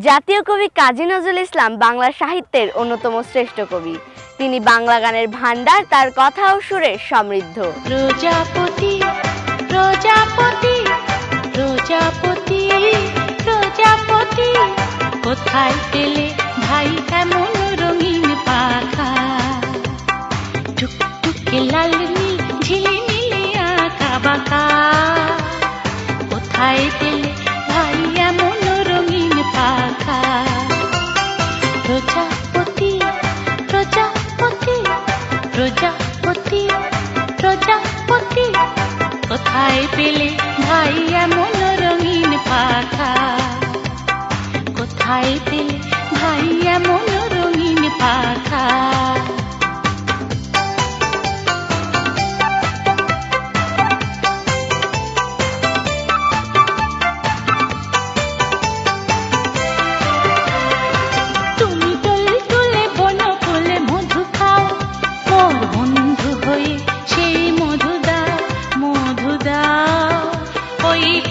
জাতীয় কবি কাজী নজরুল ইসলাম বাংলা সাহিত্যের অন্যতম শ্রেষ্ঠ কবি। তিনি বাংলা গানের ভাণ্ডার, তার কথা ও সুরে সমৃদ্ধ। প্রজাপতি প্রজাপতি প্রজাপতি প্রজাপতি, কোথায় পেলে ভাই এমন রঙিন পাখা? লাল নীল, ঝিলিমিলি আঁকা কোথায় পেলে প্রজাপতি প্রজাপতি কোথায় পেলে ভাই এমন রঙিন পাখা? কোথায় পেলে ভাই এমন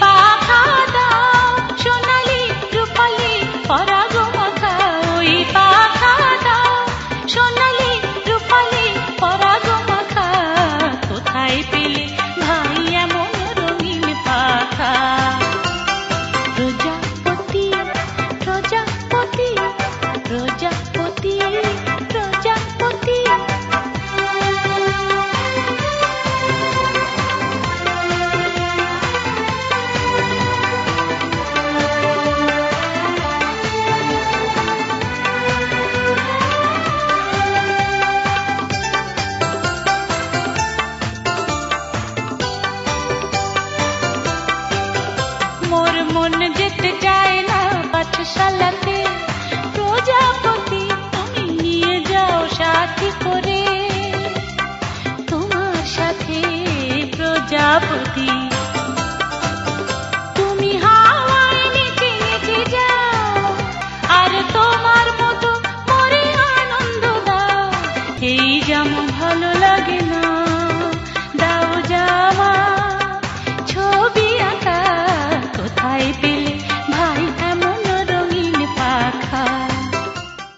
পাখা যেতে চায় না পাঠশালাতে। প্রজাপতি, তুমি নিয়ে যাও সাথী করে। তোমার সাথে প্রজাপতি, তুমি হাওয়ায় নেচে নেচে আর তোমার মতো মরে এই যেমন ভালো লাগে না, দাও জামা ছবি আঁকা কোথায় পেলে